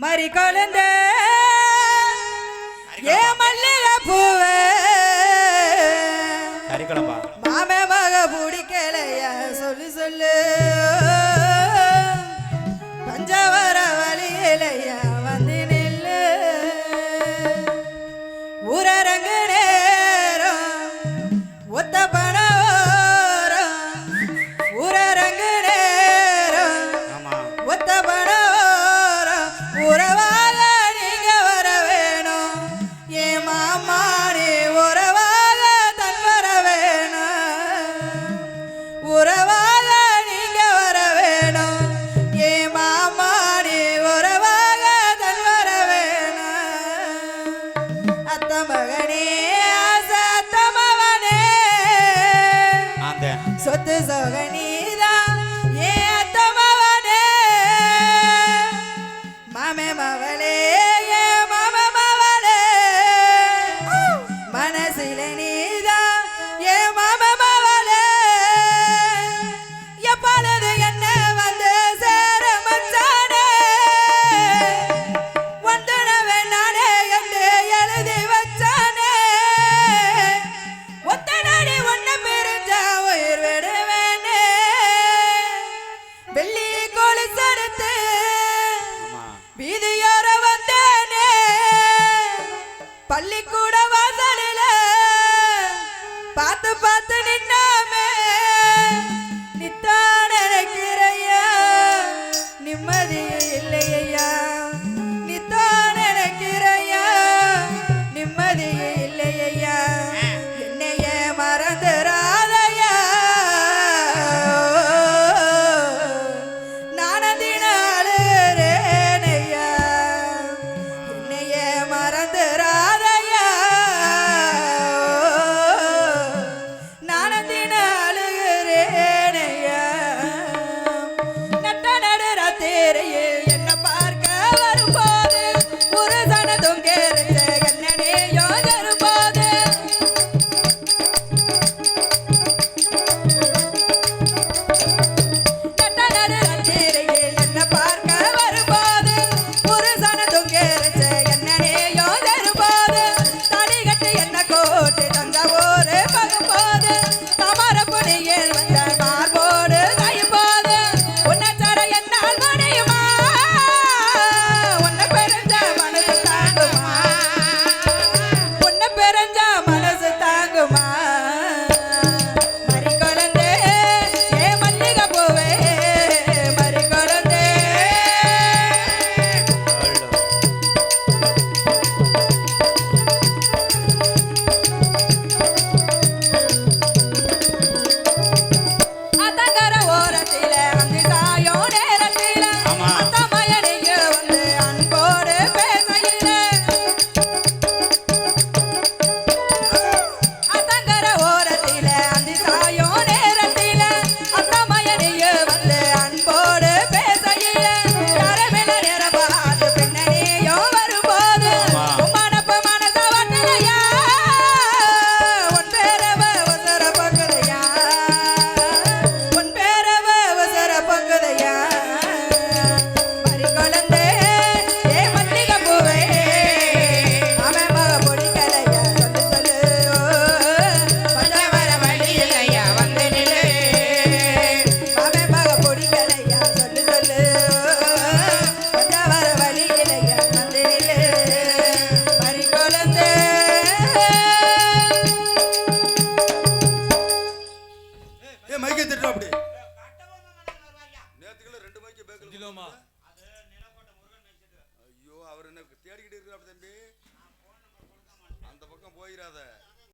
மறி கலந்த ஏம அசத்த மகனே அசத்த மகனே. அந்த சொத்து சோகனீதா ஏத்த மகனே. மாமே மகளே பாத்து get it. பேக்கலோமா ஐயோ அவர் என்ன தேடிக்கிட்டு இருக்கிறார் தம்பி? அந்த பக்கம் போயிடாத